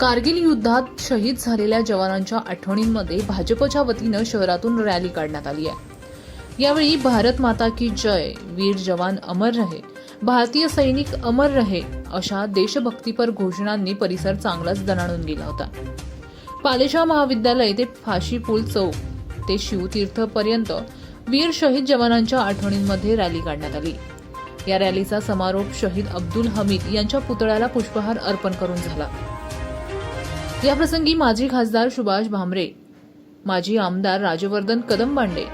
कारगिल युद्धात शहीद झालेल्या जवानांच्या आठवणींमध्ये भाजपच्या वतीनं शहरातून रॅली काढण्यात आली आहे. यावेळी भारत माता की जय वीर जवान अमर रहे भारतीय सैनिक अमर रहे अशा देशभक्तीपर घोषणांनी परिसर चांगलाच दणाणून गेला होता. पालेशा महाविद्यालय ते फाशी पूल चौक ते शिवतीर्थ पर्यंत वीर शहीद जवानांच्या आठवणींमध्ये रॅली काढण्यात आली. या रॅलीचा समारोप शहीद अब्दुल हमीद यांच्या पुतळ्याला पुष्पहार अर्पण करून झाला. याप्रसंगी माजी खासदार सुभाष भामरे माजी आमदार राजवर्धन कदमबांडे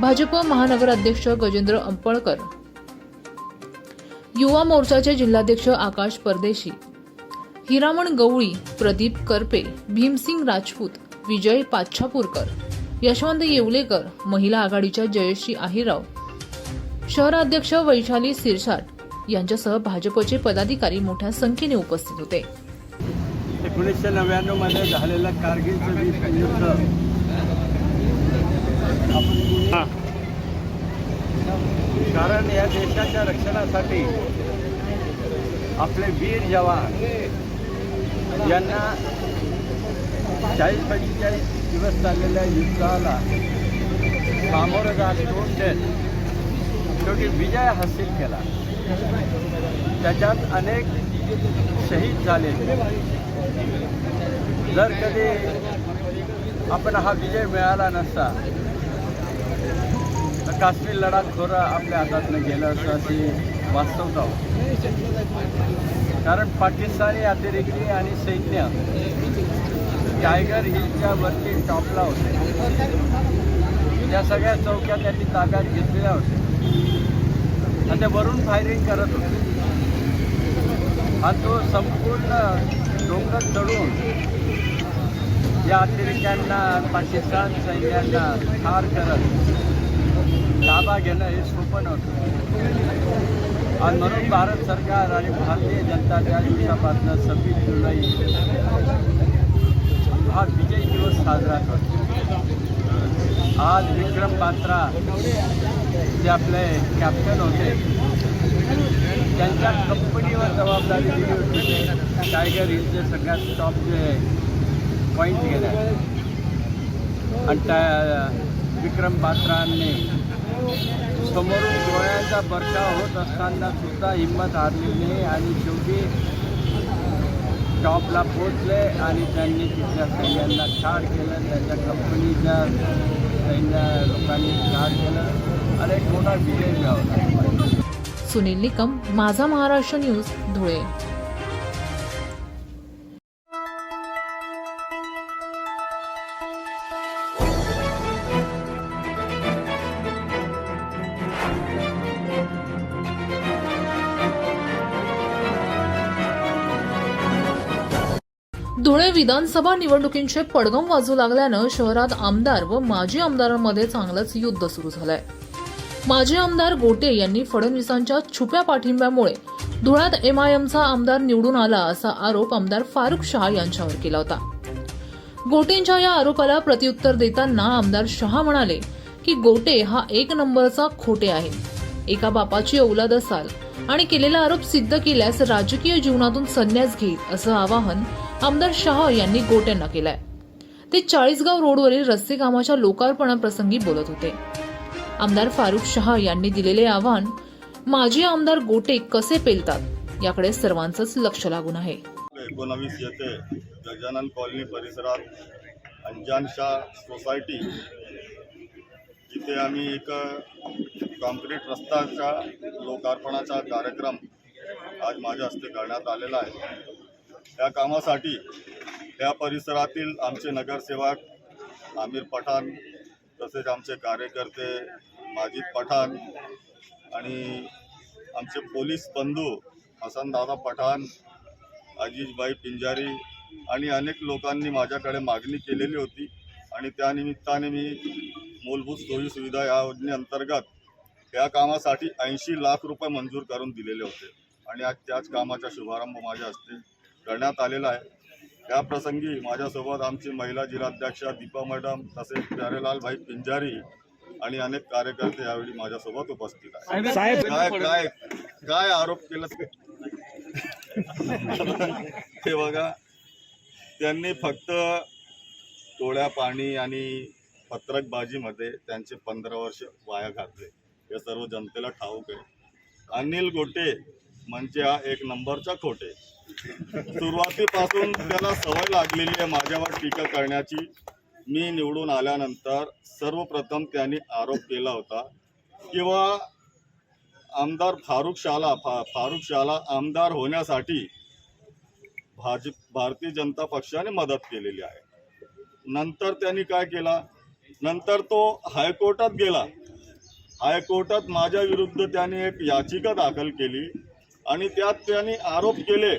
भाजप महानगराध्यक्ष गजेंद्र अंपळकर युवा मोर्चाचे जिल्हाध्यक्ष आकाश परदेशी हिरामण गवळी प्रदीप करपे भीमसिंग राजपूत विजय पाच्छापूरकर यशवंत येवलेकर महिला आघाडीच्या जयश्री आहिराव शहराध्यक्ष वैशाली सिरसाट यांच्यासह भाजपचे पदाधिकारी मोठ्या संख्येने उपस्थित होते. एकोणीसशे नव्याण्णवमध्ये झालेलं कारगिलचं युद्ध. कारण या देशाच्या रक्षणासाठी आपले वीर जवान यांना चाळीस पंचेचाळीस दिवस चाललेल्या युद्धाला सामोरं जात तोंड देत शेवटी विजय हासिल केला. त्याच्यात अनेक शहीद झाले जर कधी आपण हा विजय मिळाला नसता तर काश्मीर लढाख थोडं आपल्या हातातनं गेलं असं अशी वास्तवता कारण पाकिस्तानी अतिरेकी आणि सैन्य टायगर हिलच्या वरती टॉपला होते. त्या सगळ्या चौक्या त्यांनी ताब्यात घेतलेल्या होत्या. आणि ते वरून फायरिंग करत होते. आणि तो संपूर्ण डोंगर चढून या अतिरेक्यांना पाकिस्तान सैन्यांना ठार करत ताबा घेणं हे सोपं नव्हतं. आणि म्हणून भारत सरकार आणि भारतीय जनता त्या दिवसापासून सव्वीस जुलै हा विजय दिवस साजरा करतो. आज विक्रम पात्रा जे आपले कॅप्टन होते त्यांच्या कंपनीवर जबाबदारी दिली होती. टायगर हिलचे सगळ्यात टॉपचे पॉईंट गेल्या आणि त्या विक्रम बात्रांनी समोरून गोळ्यांचा बरसाव होत असताना सुद्धा हिंमत हारली नाही आणि शेवटी टॉपला पोचले आणि त्यांनी तिथल्या सैन्यांना ठार केलं त्यांच्या कंपनीच्या सैन्य लोकांनी ठार केलं आणि एक मोठा विजय मिळवला. सुनील निकम माझा महाराष्ट्र न्यूज धुळे. विधानसभा निवडणुकींचे पडगम वाजू लागल्यानं शहरात आमदार व माजी आमदारांमध्ये चांगलंच युद्ध सुरू झालंय. माजी आमदार गोटे यांनी फडणवीसांच्या छुप्या पाठिंब्यामुळे धुळ्यात एमआयएमचा आमदार निवडून आला असा आरोप आमदार फारुख शहा यांच्यावर केला होता. गोटेंच्या या आरोपाला प्रत्युत्तर देताना आमदार शहा म्हणाले की गोटे हा एक नंबरचा खोटे आहे. एका बापाची औलाद असाल आणि केलेला आरोप सिद्ध केल्यास राजकीय जीवनातून संन्यास घेईल असं आवाहन आमदार शहा यांनी गोट्यांना केलाय. ते चाळीसगाव रोडवरील रस्ते कामाच्या लोकार्पणाप्रसंगी बोलत होते. आमदार फारुख शहा यांनी दिलेले आव्हान माजी आमदार गोटे कसे पेलतात याकडे सर्वांचंच लक्ष लागून आहे. एकोणावीस येथे गजानन कॉलनी परिसरात अंजानशाह सोसायटी जिथे आम्ही एक कॉन्क्रीट रस्ताच्या लोकार्पणाचा कार्यक्रम आज माझ्या हस्ते करण्यात आलेला आहे. या कामासाठी या परिसरातील आमचे नगरसेवक आमिर पठाण तसेच आमचे कार्यकर्ते माजिद पठाण आणि आमचे पोलीस बंधू हसनदादा पठाण अजिजभाई पिंजारी आणि अनेक लोकांनी माझ्याकडे मागणी केलेली होती आणि त्यानिमित्ताने मी मूलभूत सोयी सुविधा या योजनेअंतर्गत या कामासाठी ऐंशी लाख रुपये मंजूर करून दिलेले होते. आणि आज त्याच कामाचा शुभारंभ माझ्या हस्ते करण्यात आलेला आहे. या प्रसंगी माझ्यासोबत आमची महिला जिल्हाध्यक्षा दीपा मॅडम तसेच प्यारेलाल भाई पिंजारी आणि अनेक कार्यकर्ते यावेळी माझ्यासोबत उपस्थित आहेत. साहेब काय काय काय आरोप केला? ते बघा त्यांनी फक्त टोळ्या पाणी आणि पत्रकबाजीमध्ये त्यांचे पंधरा वर्ष वाया घातले. हे सर्व जनतेला ठाऊक आहे. अनिल गोटे म्हणजे हा एक नंबरचा खोटे सुरुवातीपासून त्याला सवय लागलेली आहे माझ्यावर टीका करण्याची. मी निवडून आल्यानंतर सर्वप्रथम त्यांनी आरोप केला होता. किंवा आमदार फारुख शाला फा फारुख शाला आमदार होण्यासाठी भाजप भारतीय जनता पक्षाने मदत केलेली आहे. नंतर त्यांनी काय केला? नंतर तो हायकोर्टात गेला. हायकोर्टात माझ्या विरुद्ध त्याने एक याचिका दाखल केली. आणि त्यात त्यांनी आरोप केले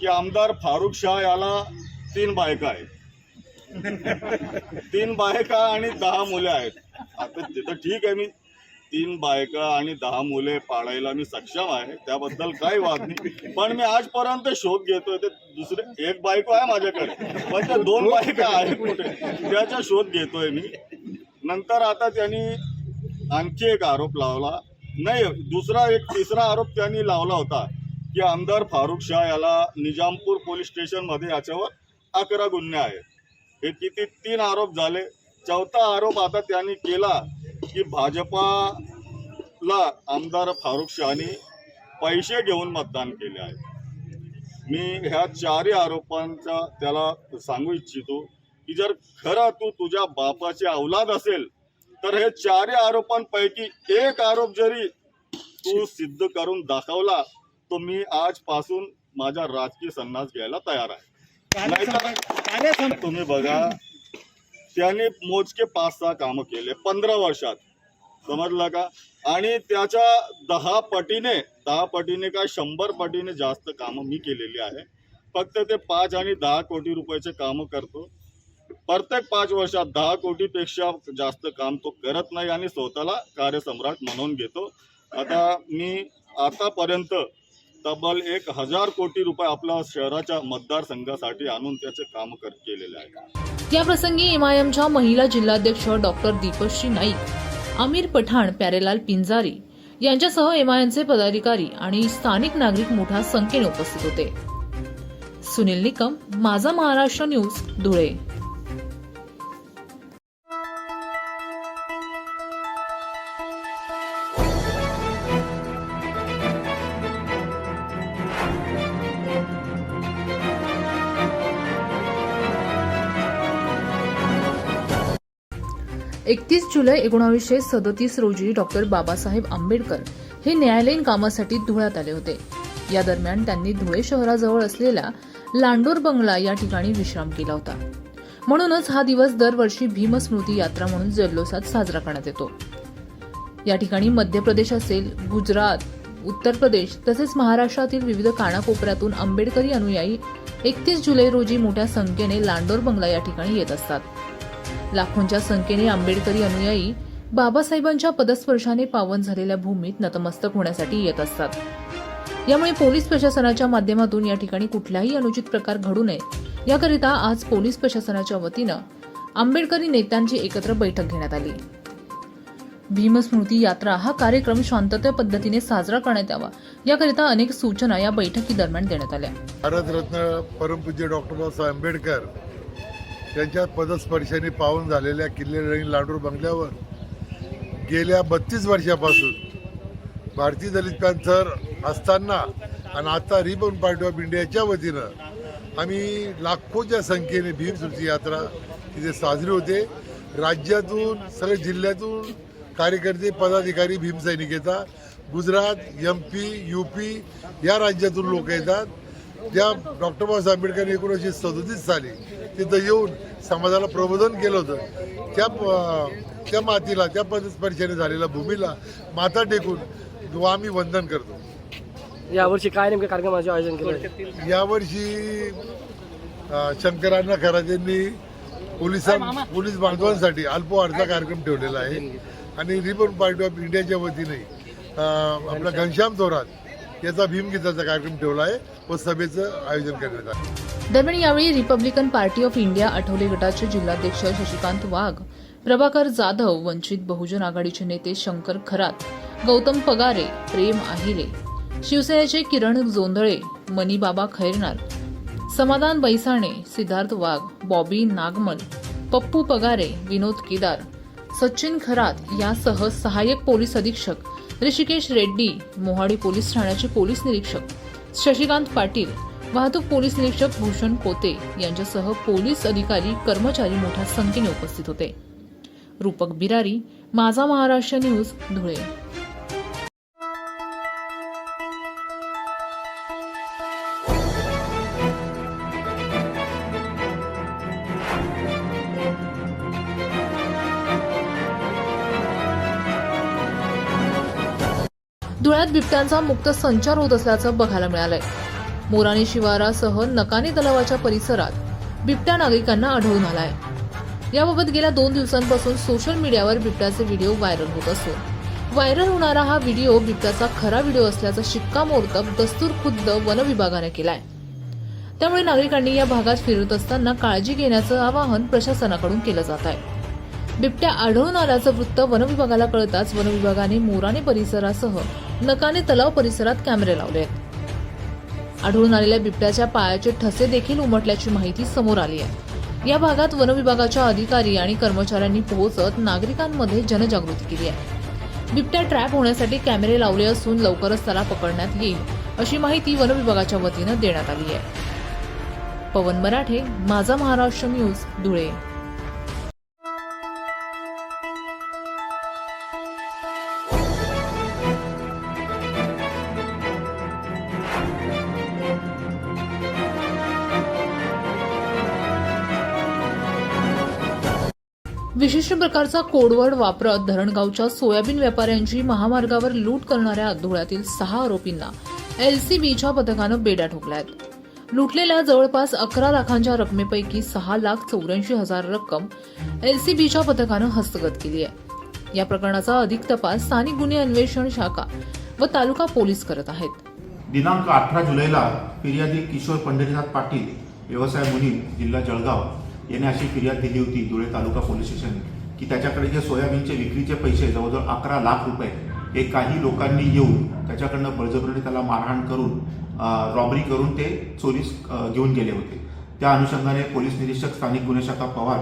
की आमदार फारुख शाह याला तीन बायका आहेत. तीन बायका आणि दहा मुले आहेत. आता तिथं ठीक आहे मी तीन बायका आणि दहा मुले पाळायला मी सक्षम आहे त्याबद्दल काही वाद नाही. पण मी आजपर्यंत शोध घेतोय ते दुसरे एक बायको आहे माझ्याकडे पण त्या दोन बायका आहेत कुठे? त्याचा शोध घेतोय मी. नंतर आता त्यांनी आणखी एक आरोप लावला नाही दुसरा एक तिसरा आरोप त्यांनी लावला होता की आमदार फारुख शाह याला निजामपूर पोलीस स्टेशनमध्ये याच्यावर अकरा गुन्हे आहेत. हे किती तीन आरोप झाले. चौथा आरोप आता त्यांनी केला की भाजपाला आमदार फारुख शहानी पैसे घेऊन मतदान केले आहे. मी ह्या चारही आरोपांचा त्याला सांगू इच्छितो की जर खरं तू तुझ्या बापाची औलाद असेल तर हे चारही आरोपांपैकी एक आरोप जरी तू सिद्ध करून दाखवला तो मी आजपासून माझा राजकीय संन्यास घ्यायला तयार आहे. तुम्ही बघा त्याने मोजके पाच सहा कामं केले पंधरा वर्षात. समजलं का? आणि त्याच्या दहा पटीने दहा पटीने काय शंभर पटीने जास्त कामं मी केलेली आहे. फक्त ते पाच आणि दहा कोटी रुपयाचे कामं करतो. प्रत्येक पाच वर्षात दहा कोटीपेक्षा जास्त काम तो करत नाही आणि स्वतःला कार्यसम्राट म्हणून घेतो. आता मी आतापर्यंत तब्बल एक हजार कोटी रुपये आपल्या शहराच्या मतदारसंघासाठी आणून त्याचे काम कर केलेले आहे. या प्रसंगी एमआयएमच्या महिला जिल्हाध्यक्ष डॉक्टर दीपश्री नाईक आमिर पठाण प्यारेलाल पिंजारी यांच्यासह एमआयएमचे पदाधिकारी आणि स्थानिक नागरिक मोठ्या संख्येने उपस्थित होते. सुनील निकम माझा महाराष्ट्र न्यूज धुळे. एकतीस जुलै एकोणावीसशे सदतीस रोजी डॉक्टर बाबासाहेब आंबेडकर हे न्यायालयीन कामासाठी धुळ्यात आले होते. या दरम्यान त्यांनी धुळे शहराजवळ असलेल्या लांडोर बंगला या ठिकाणी विश्राम केला होता. म्हणूनच हा दिवस दरवर्षी भीमस्मृती यात्रा म्हणून जल्लोषात साजरा करण्यात येतो. या ठिकाणी मध्य प्रदेश असेल गुजरात उत्तर प्रदेश तसेच महाराष्ट्रातील विविध कानाकोपऱ्यातून आंबेडकरी अनुयायी एकतीस जुलै रोजी मोठ्या संख्येने लांडोर बंगला या ठिकाणी येत असतात. लाखोंच्या संख्येने आंबेडकरी अनुयायी बाबासाहेबांच्या पदस्पर्शाने पावन झालेल्या भूमीत नतमस्तक होण्यासाठी येत असतात. यामुळे पोलीस प्रशासनाच्या माध्यमातून या ठिकाणी कुठलाही अनुचित प्रकार घडू नये. याकरिता आज पोलीस प्रशासनाच्या वतीनं आंबेडकरी नेत्यांची एकत्र बैठक घेण्यात आली. भीमस्मृती यात्रा हा कार्यक्रम शांतता पद्धतीने साजरा करण्यात यावा. याकरिता अनेक सूचना या बैठकी दरम्यान देण्यात आल्या. भारतरत्न परमपूज्य डॉक्टर बाबासाहेब आंबेडकर त्यांच्या पदस्पर्शाने पावन झालेल्या किल्ले लाडूर बंगल्यावर गेल्या बत्तीस वर्षापासून भारतीय दलित पॅन्थर असताना आणि आता रिबन पार्टी ऑफ इंडियाच्या वतीनं आम्ही लाखोच्या संख्येने भीमस्मृती यात्रा तिथे साजरी होते. राज्यातून सगळ्या जिल्ह्यातून कार्यकर्ते पदाधिकारी भीमसैनिक येतात. Gujarat M P U P या राज्यातून लोक येतात. ज्या डॉक्टर बाबासाहेब आंबेडकर एकोणीसशे सदोतीस साली तिथं येऊन समाजाला प्रबोधन केलं होतं त्या त्या मातीला त्या पदस्पर्शाने झालेल्या भूमीला माथा टेकून आम्ही वंदन करतो यावर्षी काय नेमकं कार्यक्रमाचे आयोजन केलं? यावर्षी शंकरांना खरात यांनी पोलिसां पोलीस बांधवांसाठी अल्पवारचा कार्यक्रम ठेवलेला आहे आणि रिबन पार्टी ऑफ इंडियाच्या वतीने आपला घनश्याम थोरात त्याचा भीमगीताचा कार्यक्रम ठेवला आहे व सभेचं आयोजन करण्यात आलं. दरम्यान यावेळी Republican party of India Athawale गटाचे जिल्हाध्यक्ष शशिकांत वाघ प्रभाकर जाधव वंचित बहुजन आघाडीचे नेते शंकर खरात गौतम पगारे प्रेम आहिरे शिवसेनेचे किरण जोंधळे मनीबाबा खैरनार समाधान बैसाणे सिद्धार्थ वाघ बॉबी नागमल पप्पू पगारे विनोद केदार सचिन खरात यासह सहाय्यक पोलीस अधीक्षक ऋषिकेश रेड्डी मोहाडी पोलीस ठाण्याचे पोलीस निरीक्षक शशिकांत पाटील वाहतूक पोलीस निरीक्षक भूषण कोते यांच्यासह पोलीस अधिकारी कर्मचारी मोठ्या संख्येने उपस्थित होते. रूपक बिरारी माझा महाराष्ट्र न्यूज धुळे. जिल्ह्यात बिबट्यांचा मुक्त संचार होत असल्याचं बघायला मिळालंय. मोराणी शिवारासह नकाने तलावाच्या परिसरात बिबट्या नागरिकांना आढळून आलाय. याबाबत गेल्या दोन दिवसांपासून सोशल मीडियावर बिबट्याचे व्हिडिओ व्हायरल होत असून व्हायरल होणारा हा व्हिडिओ बिबट्याचा खरा व्हिडिओ असल्याचा शिक्कामोर्तब दस्तूर खुद्द वन विभागाने केलाय. त्यामुळे नागरिकांनी या भागात फिरत असताना काळजी घेण्याचं आवाहन प्रशासनाकडून केलं जात आहे. बिबट्या आढळून आल्याचं वृत्त वनविभागाला कळताच वनविभागाने मोराणे परिसरासह नकाने तलाव परिसरात कॅमेरे लावले आहेत. आढळून आलेल्या बिबट्याच्या पायाचे ठसे देखील उमटल्याची माहिती समोर आली आहे. या भागात वनविभागाच्या अधिकारी आणि कर्मचाऱ्यांनी पोहोचत नागरिकांमध्ये जनजागृती केली आहे. बिबट्या ट्रॅप होण्यासाठी कॅमेरे लावले असून लवकरच त्याला पकडण्यात येईल अशी माहिती वनविभागाच्या वतीनं देण्यात आली आहे. पवन मराठे माझा महाराष्ट्र न्यूज धुळे. प्रकारचा कोडवर्ड वापरत धरणगावच्या सोयाबीन व्यापाऱ्यांची महामार्गावर लूट करणाऱ्या धुळ्यातील सहा आरोपींना एलसीबीच्या पथकानं बेड्या ठोकल्या आहेत लुटलेल्या जवळपास अकरा लाखांच्या रकमेपैकी सहा लाख चौऱ्याऐंशी हजार रक्कम एलसीबीच्या पथकानं हस्तगत केली आहे. या प्रकरणाचा अधिक तपास स्थानिक गुन्हे अन्वेषण शाखा व तालुका पोलीस करत आहेत. दिनांक अठरा जुलैला फिर्यादी किशोर पंढरीनाथ पाटील व्यवसाय मुनी जिल्हा जळगाव यांनी अशी फिर्याद दिली होती धुळे तालुका पोलीस स्टेशन की त्याच्याकडे जे सोयाबीनचे विक्रीचे पैसे जवळजवळ अकरा लाख रुपये हे काही लोकांनी येऊन त्याच्याकडनं बळजबरीने त्याला मारहाण करून रॉबरी करून ते चोरीस घेऊन गेले होते. त्या अनुषंगाने पोलीस निरीक्षक स्थानिक गुन्हे शाखा पवार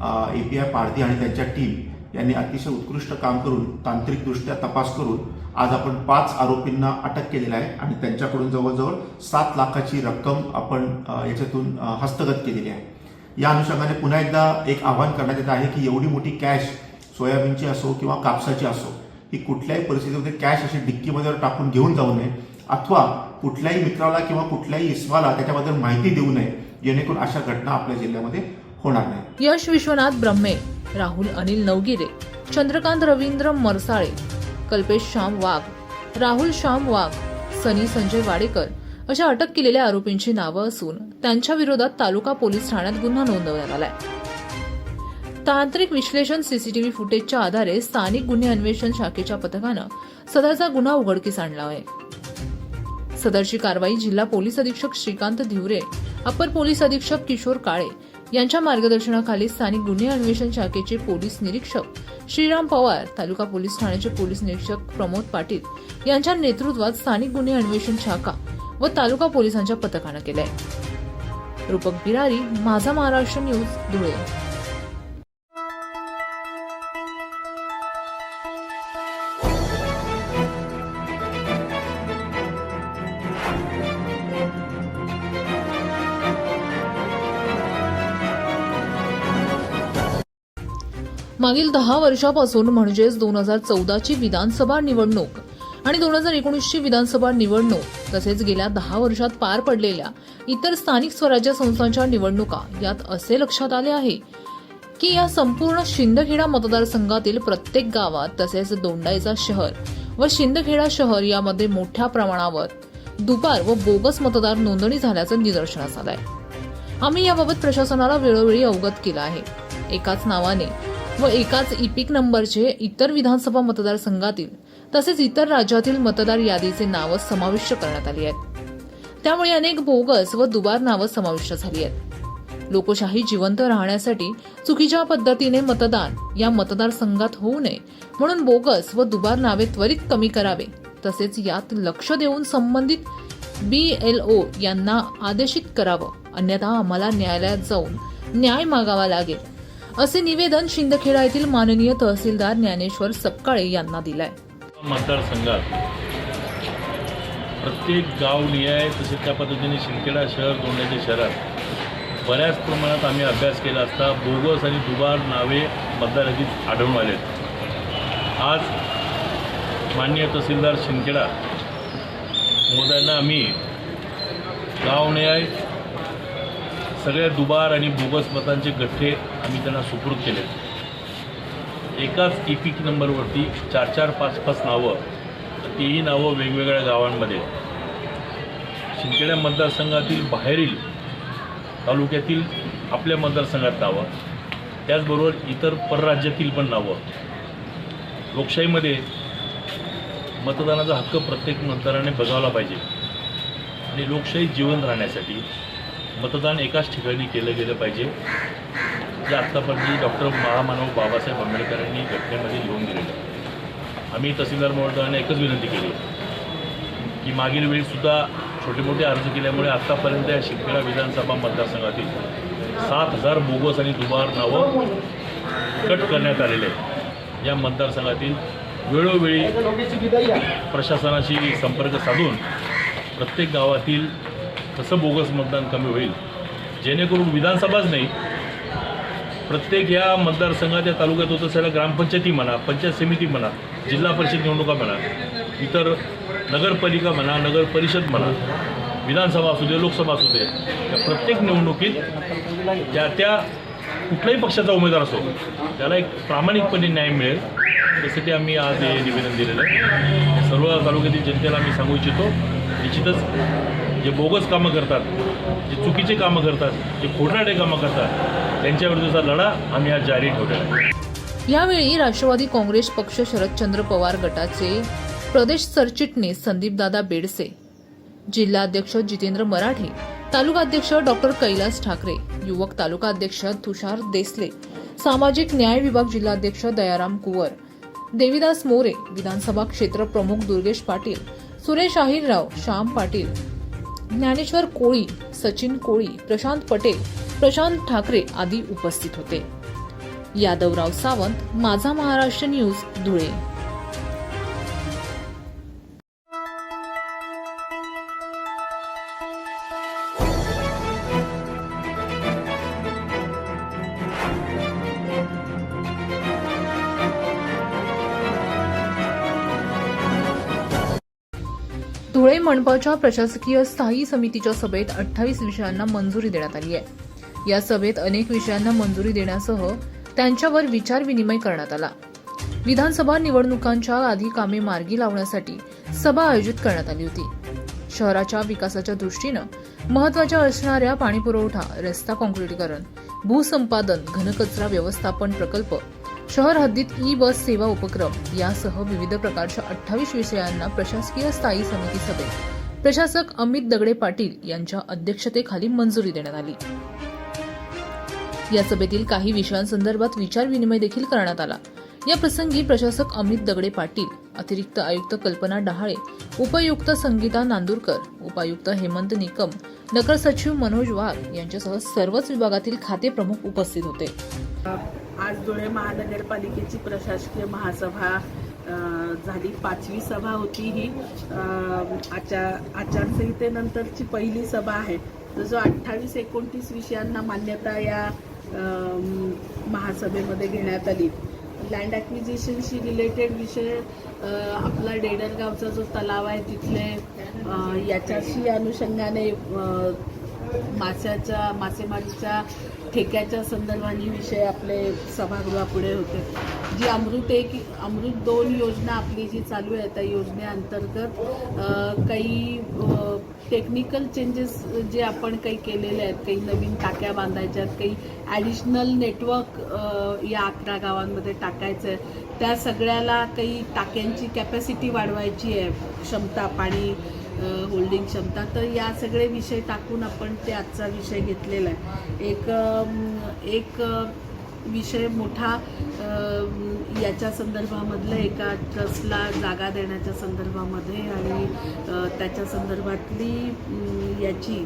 आय पारधी आणि त्यांच्या टीम यांनी अतिशय उत्कृष्ट काम करून तांत्रिकदृष्ट्या तपास करून आज आपण पाच आरोपींना अटक केलेला आहे आणि त्यांच्याकडून जवळजवळ सात लाखाची रक्कम आपण याच्यातून हस्तगत केलेली आहे. या अनुषंगाने पुन्हा एकदा एक आवाहन करण्यात येत आहे की एवढी मोठी कॅश सोयाबीनची असो किंवा कापसाची असो ही कुठल्याही परिस्थितीमध्ये कॅश अशी डिक्कीमध्ये टाकून घेऊन जाऊ नये अथवा कुठल्याही मित्राला किंवा कुठल्याही इस्माला त्याच्याबद्दल माहिती देऊ नये जेणेकरून अशा घटना आपल्या जिल्ह्यामध्ये होणार नाही. यश विश्वनाथ ब्रह्मे राहुल अनिल नवगिरे चंद्रकांत रवींद्र मरसाळे कल्पेश श्याम वाघ राहुल श्याम वाघ सनी संजय वाडेकर अशा अटक केलेल्या आरोपींची नावं असून त्यांच्या विरोधात तालुका पोलीस ठाण्यात गुन्हा नोंदवण्यात आलाय. तांत्रिक विश्लेषण सीसीटीव्ही फुटेजच्या आधारे स्थानिक गुन्हे अन्वेषण शाखेच्या पथकानं सदरचा गुन्हा उघडकीस आणला आहे. सदरची कारवाई जिल्हा पोलीस अधीक्षक श्रीकांत धिवरे अपर पोलीस अधीक्षक किशोर काळे यांच्या मार्गदर्शनाखाली स्थानिक गुन्हे अन्वेषण शाखेचे पोलीस निरीक्षक श्रीराम पवार तालुका पोलीस ठाण्याचे पोलीस निरीक्षक प्रमोद पाटील यांच्या नेतृत्वात स्थानिक गुन्हे अन्वेषण शाखा व तालुका पोलिसांच्या पथकानं केलंय. रूपक बिरारी माझा महाराष्ट्र न्यूज धुळे. मागील दहा वर्षापासून म्हणजेच दोन हजार चौदाची विधानसभा निवडणूक आणि दोन हजार एकोणीसची विधानसभा निवडणूक तसेच गेल्या दहा वर्षात पार पडलेल्या इतर स्थानिक स्वराज्य संस्थांच्या निवडणुका यात असे लक्षात आले आहे की या संपूर्ण शिंदखेडा मतदारसंघातील प्रत्येक गावात तसेच दोंडाईचा शहर व शिंदखेडा शहर यामध्ये मोठ्या प्रमाणावर दुपार व बोगस मतदार नोंदणी झाल्याचं निदर्शनास आलंय. आम्ही याबाबत प्रशासनाला वेळोवेळी अवगत केलं आहे. एकाच नावाने व एकाच इपिक नंबरचे इतर विधानसभा मतदारसंघातील तसेच इतर राज्यातील मतदार यादीचे नावं समाविष्ट करण्यात आली आहेत. त्यामुळे अनेक बोगस व दुबार नावं समाविष्ट झाली आहेत. लोकशाही जिवंत राहण्यासाठी चुकीच्या पद्धतीने मतदान या मतदारसंघात होऊ नये म्हणून बोगस व दुबार नावे त्वरित कमी करावे. तसेच यात लक्ष देऊन संबंधित बी एल ओ यांना आदेशित करावं. अन्यथा आम्हाला न्यायालयात जाऊन न्याय मागावा लागेल असे निवेदन शिंदखेडा येथील माननीय तहसीलदार ज्ञानेश्वर सपकाळे यांना दिलाय. मतदारसंघात. प्रत्येक गावनिहाय तसेच त्या पद्धतीने शिंदखेडा शहर दोंड्याच्या शहरात. बऱ्याच प्रमाणात आम्ही अभ्यास केला असता बोगस आणि दुबार नावे मतदार यादीत आढळून आलेत. आज माननीय तहसीलदार शिंदखेडा मोदयांना आम्ही गाव न्याय सगळ्या दुबार आणि बोगस मतांचे गठ्ठे आम्ही त्यांना सुपूर्द केलेत. एकाच ई नंबरवरती चार चार पाच पाच नावं. तीही नावं वेगवेगळ्या गावांमध्ये. शिंदखेडा मतदारसंघातील बाहेरील तालुक्यातील आपल्या मतदारसंघात नावं. त्याचबरोबर इतर परराज्यातील पण नावं. लोकशाहीमध्ये मतदानाचा हक्क प्रत्येक मतदाराने बजावला पाहिजे. आणि लोकशाही जिवंत राहण्यासाठी मतदान एकाच ठिकाणी केलं गेलं पाहिजे. म्हणजे जे आत्तापर्यंत डॉक्टर महामानव बाबासाहेब आंबेडकरांनी घटनेमध्ये लिहून दिलेलं आहे. आम्ही तहसीलदार महोदयांना एकच विनंती केली की मागील वेळीसुद्धा छोटे मोठे अर्ज केल्यामुळे आत्तापर्यंत या शिंदखेडा विधानसभा मतदारसंघातील सात हजार बोगस आणि दुबार नावं कट करण्यात आलेले आहे या मतदारसंघातील वेळोवेळी प्रशासनाशी संपर्क साधून प्रत्येक गावातील कसं बोगस मतदान कमी होईल जेणेकरून विधानसभाच नाही प्रत्येक या मतदारसंघात या तालुक्यात होत असलेल्या ग्रामपंचायती म्हणा पंचायत समिती म्हणा जिल्हा परिषद निवडणुका म्हणा इतर नगरपालिका म्हणा नगर परिषद म्हणा विधानसभा असू दे लोकसभा असू दे या प्रत्येक निवडणुकीत त्या त्या कुठल्याही पक्षाचा उमेदवार असो त्याला एक प्रामाणिकपणे न्याय मिळेल. त्यासाठी आम्ही आज हे निवेदन दिलेलं आहे. सर्व तालुक्यातील जनतेला आम्ही सांगू इच्छितो. निश्चितच जे बोगस कामं करतात जे चुकीचे कामं करतात जे खोटारडे कामं करतात त्यांच्याविरुद्धचा लढा आम्ही आज जारी ठेवलेला आहे. यावेळी राष्ट्रवादी काँग्रेस पक्ष शरदचंद्र पवार गटाचे प्रदेश सरचिटणीस संदीपदादा बेडसे जिल्हाध्यक्ष जितेंद्र मराठे तालुकाध्यक्ष डॉक्टर कैलास ठाकरे युवक तालुका अध्यक्ष तुषार देसले सामाजिक न्याय विभाग जिल्हाध्यक्ष दयाराम कुवर देविदास मोरे विधानसभा क्षेत्र प्रमुख दुर्गेश पाटील सुरेश आहिरराव श्याम पाटील ज्ञानेश्वर कोळी सचिन कोळी प्रशांत पटेल प्रशांत ठाकरे आदी उपस्थित होते. यादवराव सावंत माझा महाराष्ट्र न्यूज धुळे. धुळे मनपाच्या प्रशासकीय स्थायी समितीच्या सभेत अठ्ठावीस विषयांना मंजुरी देण्यात आली आहे. या सभेत अनेक विषयांना मंजुरी देण्यासह त्यांच्यावर विचारविनिमय करण्यात आला. विधानसभा निवडणुकांच्या आधी कामे मार्गी लावण्यासाठी सभा आयोजित करण्यात आली होती. शहराच्या विकासाच्या दृष्टीनं महत्त्वाच्या असणाऱ्या पाणीपुरवठा रस्ता काँक्रिटीकरण भूसंपादन घनकचरा व्यवस्थापन प्रकल्प शहर हद्दीत ई बस सेवा उपक्रम. यासह विविध प्रकारच्या अठ्ठावीस विषयांना प्रशासकीय स्थायी समिती सभेत प्रशासक अमित दगडे पाटील यांच्या अध्यक्षतेखाली मंजुरी देण्यात आली. या सभेतील काही विषयांसंदर्भात विचारविनिमय देखील करण्यात आला. या प्रसंगी प्रशासक अमित दगडे पाटील अतिरिक्त आयुक्त कल्पना डहाळे उपयुक्त संगीता नांदूरकर उपायुक्त हेमंत निकम नगर सचिव मनोज वाघ यांच्यासह सर्वच विभागातील खाते प्रमुख उपस्थित होते. आज धुळे महानगरपालिकेची प्रशासकीय महासभा झाली. पाचवी सभा होती ही. आचार आचारसंहितेनंतरची पहिली सभा आहे. जसं अठ्ठावीस एकोणतीस विषयांना मान्यता या महासभेमध्ये घेण्यात आली. लँड ॲक्विजिशनशी रिलेटेड विषय आपला डेडरगावचा जो तलाव आहे तिथले याच्याशी अनुषंगाने माशाच्या मासेमारीच्या ठेक्याच्या संदर्भाने विषय आपले सभागृहापुढे होते. जी अमृत एक अमृत दोन योजना आपली जी चालू आहे त्या योजनेअंतर्गत काही टेक्निकल चेंजेस जे आपण काही केलेले आहेत काही नवीन टाक्या बांधायच्या आहेत काही ॲडिशनल नेटवर्क या अकरा गावांमध्ये टाकायचं आहे. त्या सगळ्याला काही टाक्यांची कॅपॅसिटी वाढवायची आहे. क्षमता पाणी होल्डिंग क्षमता. तर या सगळे विषय टाकून आपण ते आजचा विषय घेतलेला आहे. एक एक विषय मोठा याच्या संदर्भामधलं एका ट्रस्टला जागा देण्याच्या संदर्भामध्ये आणि त्याच्या संदर्भातली याची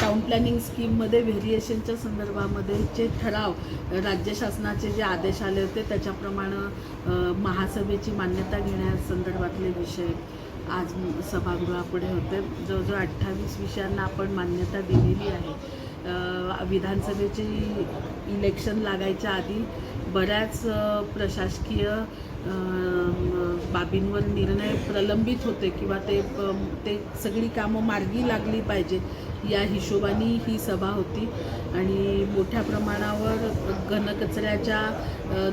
टाऊन टाउन प्लॅनिंग स्कीममध्ये व्हेरिएशनच्या संदर्भामध्ये जे ठराव राज्य शासनाचे जे आदेश आले होते त्याच्याप्रमाणे महासभेची मान्यता घेण्यासंदर्भातले विषय. आज सभागृहापुढे होते. जवळजवळ अठ्ठावीस विषयांना आपण मान्यता दिलेली आहे. विधानसभेची इलेक्शन लागायच्या आधी बऱ्याच प्रशासकीय बाबींवर निर्णय प्रलंबित होते किंवा ते ते सगळी कामं मार्गी लागली पाहिजे या हिशोबाने ही सभा होती. आणि मोठ्या प्रमाणावर घनकचऱ्याच्या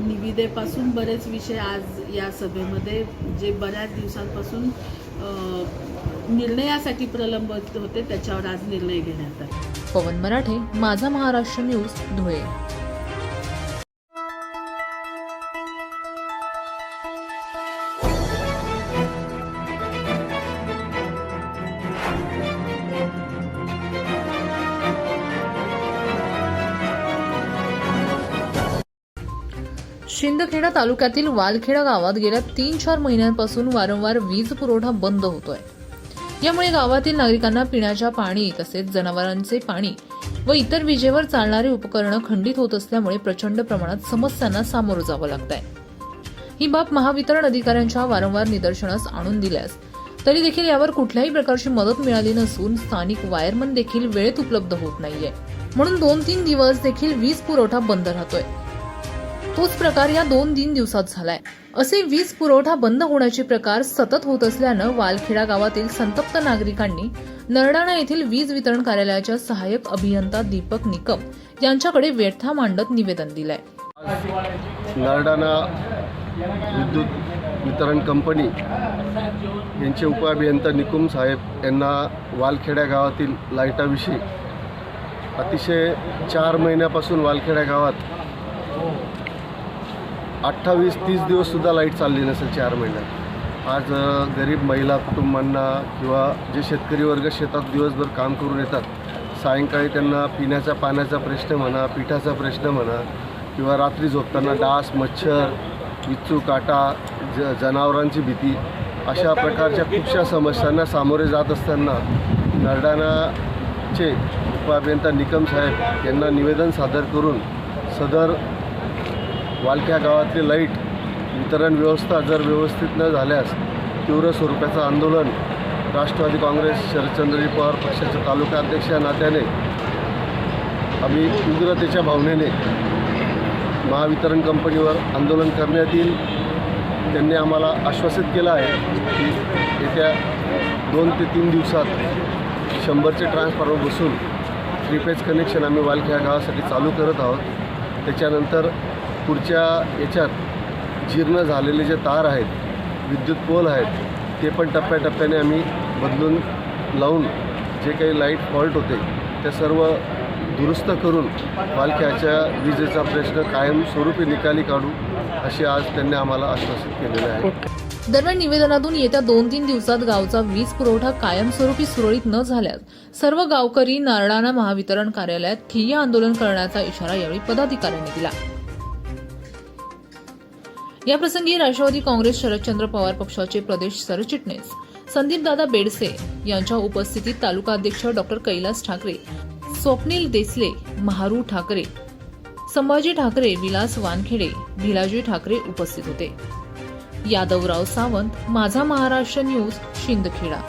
निविदेपासून बरेच विषय आज या सभेमध्ये जे बऱ्याच दिवसांपासून निर्णयासाठी प्रलंबित होते त्याच्यावर आज निर्णय घेण्यात आला. पवन मराठे माझा महाराष्ट्र न्यूज धुळे. शिंदखेडा तालुक्यातील वालखेडा गावात गेल्या तीन चार महिन्यांपासून वारंवार वीज पुरवठा बंद होतोय. यामुळे गावातील नागरिकांना पिण्याच्या पाणी तसेच जनावरांचे पाणी व इतर विजेवर चालणारी उपकरणं खंडित होत असल्यामुळे प्रचंड प्रमाणात समस्यांना सामोरं जावं लागत आहे ही बाब महावितरण अधिकाऱ्यांच्या वारंवार निदर्शनास आणून दिल्यास तरी देखील यावर कुठल्याही प्रकारची मदत मिळाली नसून स्थानिक वायरमन देखील वेळेत उपलब्ध होत नाहीये. म्हणून दोन तीन दिवस देखील वीज पुरवठा बंद राहतोय. तोच प्रकार या दोन तीन दिवसात झालाय. असे वीज पुरवठा बंद होण्याचे प्रकार सतत होत असल्यानं वालखेडा गावातील संतप्त नागरिकांनी नरडाणा येथील वीज वितरण कार्यालयाच्या सहाय्यक अभियंता दीपक निकम यांच्याकडे व्यथा मांडत निवेदन दिलंय. नरडाणा विद्युत वितरण कंपनी यांचे उपअभियंता निकुम साहेब यांना वालखेड्या गावातील लाईटाविषयी अतिशय चार महिन्यापासून वालखेड्या गावात अठ्ठावीस तीस दिवससुद्धा लाइट चालली नसेल चार महिन्यात आज गरीब महिला कुटुंबांना किंवा जे शेतकरी वर्ग शेतात दिवसभर काम करून येतात सायंकाळी त्यांना पिण्याच्या पाण्याचा प्रश्न म्हणा पिठाचा प्रश्न म्हणा किंवा रात्री झोपताना डास मच्छर विच्छू काटा ज जनावरांची भीती अशा प्रकारच्या खूपशा समस्यांना सामोरे जात असताना नरडाणाचे उपअभियंता निकम साहेब यांना निवेदन सादर करून सदर वालक्या गावातली लाइट वितरण व्यवस्था जर व्यवस्थित न झाल्यास तीव्र स्वरूपाचं आंदोलन राष्ट्रवादी काँग्रेस शरदचंद्रजी पवार पक्षाचे तालुका अध्यक्ष या नात्याने आम्ही उग्रतेच्या भावनेने महावितरण कंपनीवर आंदोलन करण्यात येईल. त्यांनी आम्हाला आश्वासित केलं आहे की येत्या दोन ते तीन दिवसात शंभरचे ट्रान्सफॉर्मर बसून थ्री फेज कनेक्शन आम्ही वालख्या गावासाठी चालू करत आहोत. त्याच्यानंतर पुढच्या याच्यात जीर्ण झालेले जे तार आहेत विद्युत पोल आहेत ते पण टप्प्याटप्प्याने आम्ही बदलून लावून जे काही लाइट फॉल्ट होते ते सर्व दुरुस्त करून पालख्याच्या विजेचा प्रश्न कायमस्वरूपी निकाली काढू असे आज त्यांनी आम्हाला आश्वासित केलेले आहे. दरम्यान निवेदनातून येत्या दोन तीन दिवसात गावचा वीज पुरवठा कायमस्वरूपी सुरळीत न झाल्यास सर्व गावकरी नारळाणा महावितरण कार्यालयात ठिय्या आंदोलन करण्याचा इशारा यावेळी पदाधिकाऱ्यांनी दिला. याप्रसंगी राष्ट्रवादी काँग्रेस शरदचंद्र पवार पक्षाचे प्रदेश सरचिटणीस संदीपदादा बेडसे यांच्या उपस्थितीत तालुका अध्यक्ष डॉक्टर कैलास ठाकरे स्वप्नील देसले महारू ठाकरे संभाजी ठाकरे विलास वानखेडे भिलाजी ठाकरे उपस्थित होते. यादवराव सावंत माझा महाराष्ट्र न्यूज शिंदखेडा.